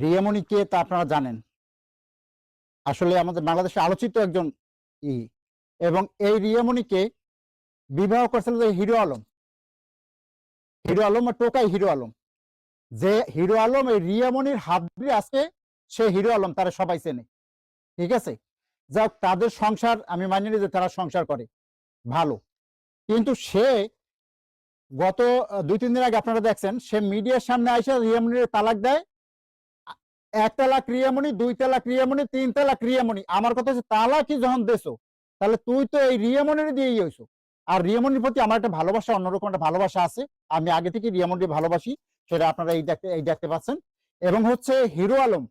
রিয়ামণি কে তা আপনারা জানেন। আসলে আমাদের বাংলাদেশে আলোচিত একজন ই। এবং এই রিয়ামণিকে বিবাহ করেছিল যে হিরো আলম। হিরো আলম আর টোকাই হিরো আলম। যে হিরো আলম, এই রিয়ামণির হাত দিয়ে আজকে সে হিরো আলম, তারা সবাই চেনে। ঠিক আছে? যাক, তাদের সংসার, আমি মানি যে তারা সংসার করে। ভালো। কিন্তু সে গত দুই তিন দিন আগে আপনারা দেখছেন, সে মিডিয়ার সামনে আইসা রিয়ামণির তালাক দেয় আ- এক তালাক রিয়ামণি দুই তালাক রিয়ামণি তিন তালাক রিয়ামণি আমার কথা হচ্ছে তালাকই যখন দেছো, তাহলে তুই তো এই রিয়ামণির দিয়েই হইছো। আর রিয়ামণির প্রতি আমার একটা ভালোবাসা, অন্যরকম একটা ভালোবাসা আছে। আমি আগে থেকে রিয়ামণিকে ভালোবাসি, সেটা আপনারা এই দেখতে এই দেখতে পাচ্ছেন। এবং হচ্ছে হিরো আলম।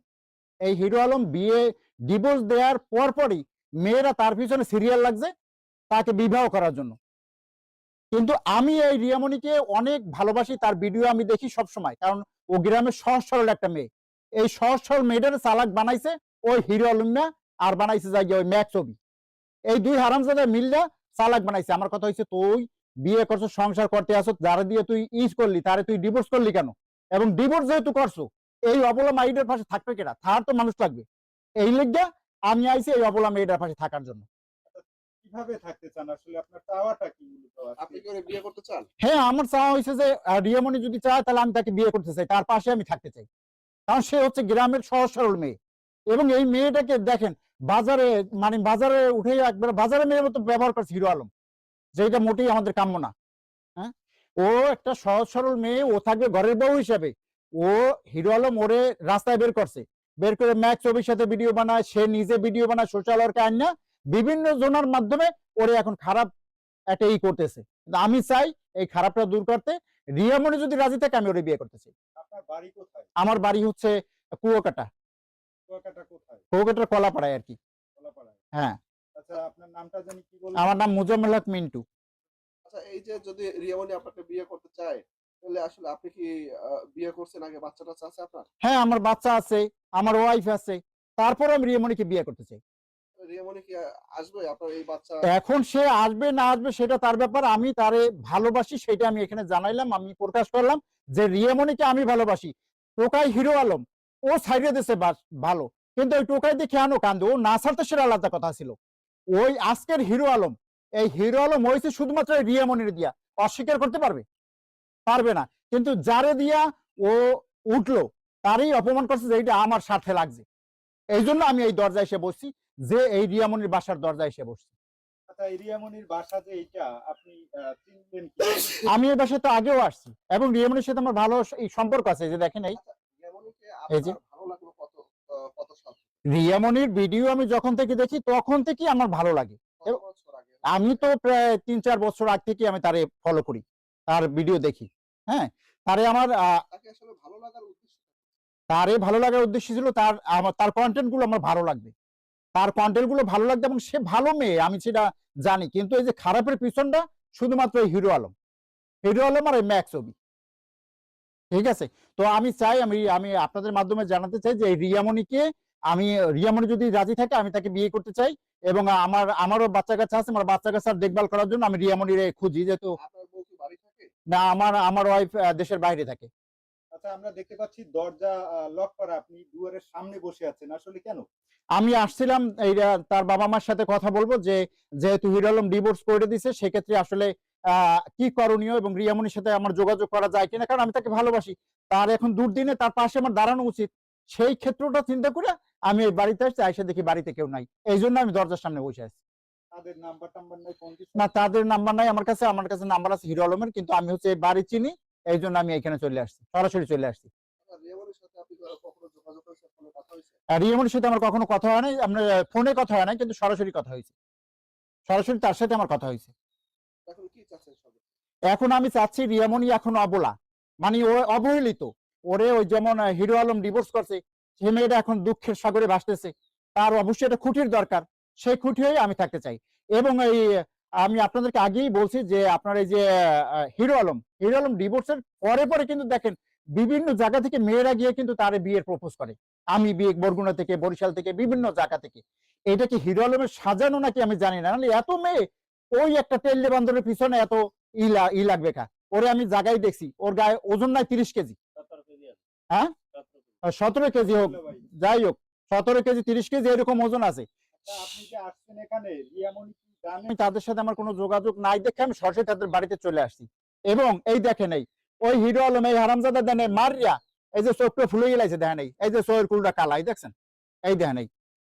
এই হিরো আলম বিয়ে ডিভোর্স দেওয়ার পরপরই মেয়েরা তার পিছনে সিরিয়াল লাগছে, তাকে বিবাহ করার জন্য। কিন্তু আমি এই রিয়ামণিকে অনেক ভালোবাসি, তার ভিডিও আমি দেখি সব সময় কারণ ও গ্রামের সহজ সরল একটা মেয়ে। এই সহজ সরল মেয়েটার চালাক বানাইছে ওই হিরো আলম আর বানাইছে যাই ওই ম্যাক ছবি। এই দুই হারামজাদা মিললা চালাক বানাইছে। আমার কথা হচ্ছে তুই বিয়ে করছ সংসার করতে আসো যারা দিয়ে তুই ইজ করলি তারে তুই ডিভোর্স করলি কেন? এবং ডিভোর্স যেহেতু করছ এই অবলা মাইডের পাশে থাকবে কেনা থার তো মানুষ লাগবে। এই লিগা আমি আইছি এই অবলা মেয়েটার পাশে থাকার জন্য। কীভাবে থাকতে চান? আসলে আপনার চাওয়াটা কি আপনি কি বিয়ে করতে চান? হ্যাঁ আমার চাওয়া হয়েছে যে রিয়ামণি যদি চায় তাহলে আমি তাকে বিয়ে করতে চাই। তার পাশে আমি থাকতে চাই। কারণ সে হচ্ছে গ্রামের সহজ সরল মেয়ে। এবং এই মেয়েটাকে দেখেন, বাজারে মানে বাজারে উঠে একবার বাজারে মেয়ের মতো ব্যবহার করছে হিরো আলম। যেটা মোটেই আমাদের কাম্য না। হ্যাঁ? ও একটা সহজ সরল মেয়ে, ও থাকবে ঘরের বউ হিসাবে। ও, হিরো আলম ওরে রাস্তায় বের করছে। বের করে ম্যাক ছবির সাথে ভিডিও বানায়, সে নিজে ভিডিও বানায়, সোশ্যাল ওয়ার্কে আন না, বিভিন্ন জোনার মাধ্যমে ওরে এখন খারাপ একটা ই করতেছে। আমি চাই এই খারাপটা দূর করতে রিয়ামণি যদি রাজি থাকে, আমি ওরে বিয়ে করতে চাই। আপনার বাড়ি কোথায় আমার বাড়ি হচ্ছে কুয়োকাটা। কুয়োকাটার কলাপাড়ায় আর কি হ্যাঁ। আচ্ছা আপনার নামটা জানি কি বলবেন আমার নাম মুজাম্মেল হক মিন্টু। আচ্ছা এই যে যদি রিয়ামণি আপনাকে বিয়ে করতে চায় তাহলে আসলে আপনি কি বিয়ে করছেন আগে? বাচ্চা টাচ্চা আছে আপনার? হ্যাঁ আমার বাচ্চা আছে আমার ওয়াইফ আছে তারপর আমি রিয়ামণিকে বিয়ে করতে চাই। রিয়ামণি কি আহ, আসবে? আপনার এই বাচ্চা? এখন সে আসবে না আসবে সেটা তার ব্যাপার আমি তারে ভালোবাসি সেটা আমি এখানে জানাইলাম আমি প্রকাশ করলাম যে রিয়ামণিকে আমি ভালোবাসি, টোকাই হিরো আলম, ও সাইডে দেশে ভালো। কিন্তু ওই টোকাই দেখে আনো কান্দে, ও না ছাড়তে সেটা আলাদা কথা ছিল। ওই আজকের হিরো আলম, এই হিরো আলম হয়েছে শুধুমাত্র রিয়ামণির দিয়া। অস্বীকার করতে পারবে? পারবে না। কিন্তু যারে দিয়া ও উঠল, তারই অপমান করছে যে এইটা আমার স্বার্থে লাগছে। এই জন্য আমি এই দরজায় এসে বসছি, যে এই রিয়ামনির বাসার দরজায় এসে বসছি। আমি এই বাসায় তো আগেও আসছি। এবং রিয়ামণির সাথে আমার ভালো এই সম্পর্ক আছে যে দেখেন এই। এই যে। রিয়ামণির ভিডিও আমি যখন থেকে দেখি তখন থেকে আমার ভালো লাগে। আমি তো প্রায় তিন চার বছর আগ থেকে আমি তারে ফলো করি তার ভিডিও দেখি। হ্যাঁ তারে আমার? তারে ভালো লাগার উদ্দেশ্য ছিল তার আমার তার কন্টেন্টগুলো আমার ভালো লাগবে। তার কন্টেন্টগুলো ভালো লাগবে এবং সে ভালো মেয়ে আমি সেটা জানি। কিন্তু এই যে খারাপের পিছনটা শুধুমাত্র হিরো আলম। হিরো আলম আর এই ম্যাক ছবি ঠিক আছে? তো আমি চাই আমি আমি আপনাদের মাধ্যমে জানাতে চাই যে রিয়ামণিকে আমি রিয়ামণি যদি রাজি থাকে আমি তাকে বিয়ে করতে চাই এবং আমার আমারও বাচ্চা কাচ্চা আছে আমার বাচ্চা কাচ্চার দেখভাল করার জন্য আমি রিয়ামণির খুঁজি যেহেতু না আমার আমার ওয়াইফ দেশের বাইরে থাকে। আচ্ছা আমরা দেখতে পাচ্ছি দরজা লক করা। আপনি দুয়ারের সামনে বসে আছেন। আসলে কেন? আমি আসছিলাম এই তার বাবা মার সাথে কথা বলব যে যেহেতু হিরো আলম ডিভোর্স করে দিছে সেক্ষেত্রে আসলে কি করণীয় এবং রিয়ামনির সাথে আমার যোগাযোগ করা যায় কিনা? কারণ আমি তাকে ভালোবাসি। তার এখন দুর্দিনে তার পাশে আমার দাঁড়ানো উচিত। সেই ক্ষেত্রটা চিন্তা করে আমি এই বাড়িতে আসছি আইসা দেখি বাড়িতে কেউ নাই। এই জন্য আমি দরজার সামনে বসে আছি। তাদের নাম্বার টাম্বার নাই না তাদের নাম্বার নাই আমার কাছে। আমার কাছে নাম্বার আছে হিরো আলমের কিন্তু আমি হচ্ছে এই বাড়ি চিনি। এই জন্য আমি এখানে চলে আসছি সরাসরি চলে আসছি। রিয়ামনির সাথে আমার কখনো কথা হয় নাই আপনার ফোনে কথা হয় নাই কিন্তু সরাসরি কথা হয়েছে। সরাসরি তার সাথে আমার কথা হয়েছে। এখন আমি চাচ্ছি রিয়ামণি এখন অবলা। মানে ও অবহেলিত। ওরে ওই যেমন হিরো আলম ডিভোর্স করছে সে মেয়েটা এখন দুঃখের সাগরে ভাসতেছে। তার অবশ্যই একটা খুঁটির দরকার। সেই খুঁটি হয়ে আমি থাকতে চাই। এবং এই আমি আপনাদেরকে আগেই বলছি যে আপনার এই যে হিরো আলম হিরো আলম ডিভোর্সের পরে পরে কিন্তু দেখেন বিভিন্ন জায়গা থেকে মেয়েরা গিয়ে কিন্তু তার বিয়ের প্রপোজ করে। আমি বিয়ে বরগুনা থেকে বরিশাল থেকে বিভিন্ন জায়গা থেকে। এটা কি হিরো আলমের সাজানো নাকি আমি জানি না। এত মেয়ে ওই একটা তেল বান্দরের পিছনে এত ই লা- ই লাগবে কা? ওরে আমি জায়গায় দেখছি ওর গায়ে ওজন নাই তিরিশ কেজি। হ্যাঁ? সতেরো কেজি। হোক যাই হোক সতেরো কেজি তিরিশ কেজি এরকম ওজন আছে। আপনি যে আসছেন এখানে আমি তাদের সাথে আমার কোনো যোগাযোগ নাই দেখে আমি সরাসরি তাদের বাড়িতে চলে আসছি। এবং এই দেখেন এই ওই হিরো আলম এই হারামজাদা দেন মারিয়া এই যে চোখটা ফুলে গেলাইছে দেখেন এই এই যে চোখের কুলটা কালা এই দেখছেন? এই দেখেন এই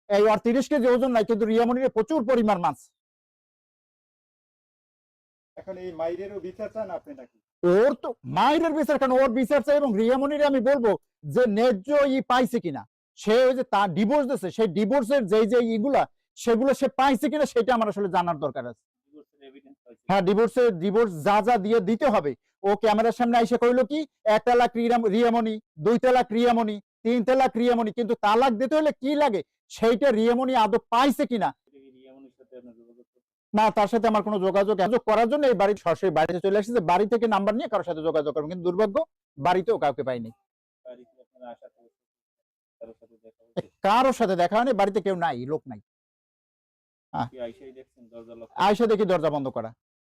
এই ওর তিরিশ কেজি ওজন নাই কিন্তু রিয়ামনির প্রচুর পরিমাণ মাছ। এখন এই মাইরেরও বিচার চান আপনি নাকি? ওর তো মায়ের বিচার কেন? ওর বিচার চাই এবং রিয়ামনির আমি বলব যে ন্যায্য ই পাইছে কিনা। সে ওই যে তার ডিভোর্স দিচ্ছে সেই ডিভোর্সের যে ইগুলা সেগুলো সে পাইছে কিনা সেটা আমার আসলে জানার দরকার আছে। হ্যাঁ ডিভোর্সের ডিভোর্স যা যা দিয়ে দিতে হবে। ও ক্যামেরার সামনে এসে কইলো কি এক তালাক রিয়াম- রিয়ামণি দুই তালাক রিয়ামণি তিন তালাক রিয়ামণি কিন্তু তালাক দিতে হলে কি লাগে? সেইটা রিয়ামণি আদৌ পাইছে কিনা? না তার সাথে আমার কোনো যোগাযোগ যোগাযোগ করার জন্য এই বাড়ির সরাসরি বাড়িতে চলে আসছে। যে বাড়ি থেকে নাম্বার নিয়ে কারোর সাথে যোগাযোগ করব কিন্তু দুর্ভাগ্য বাড়িতেও কাউকে পাইনি। কারোর সাথে দেখা হয়নি বাড়িতে কেউ নাই লোক নাই। আয়সা দেখি দরজা বন্ধ করা।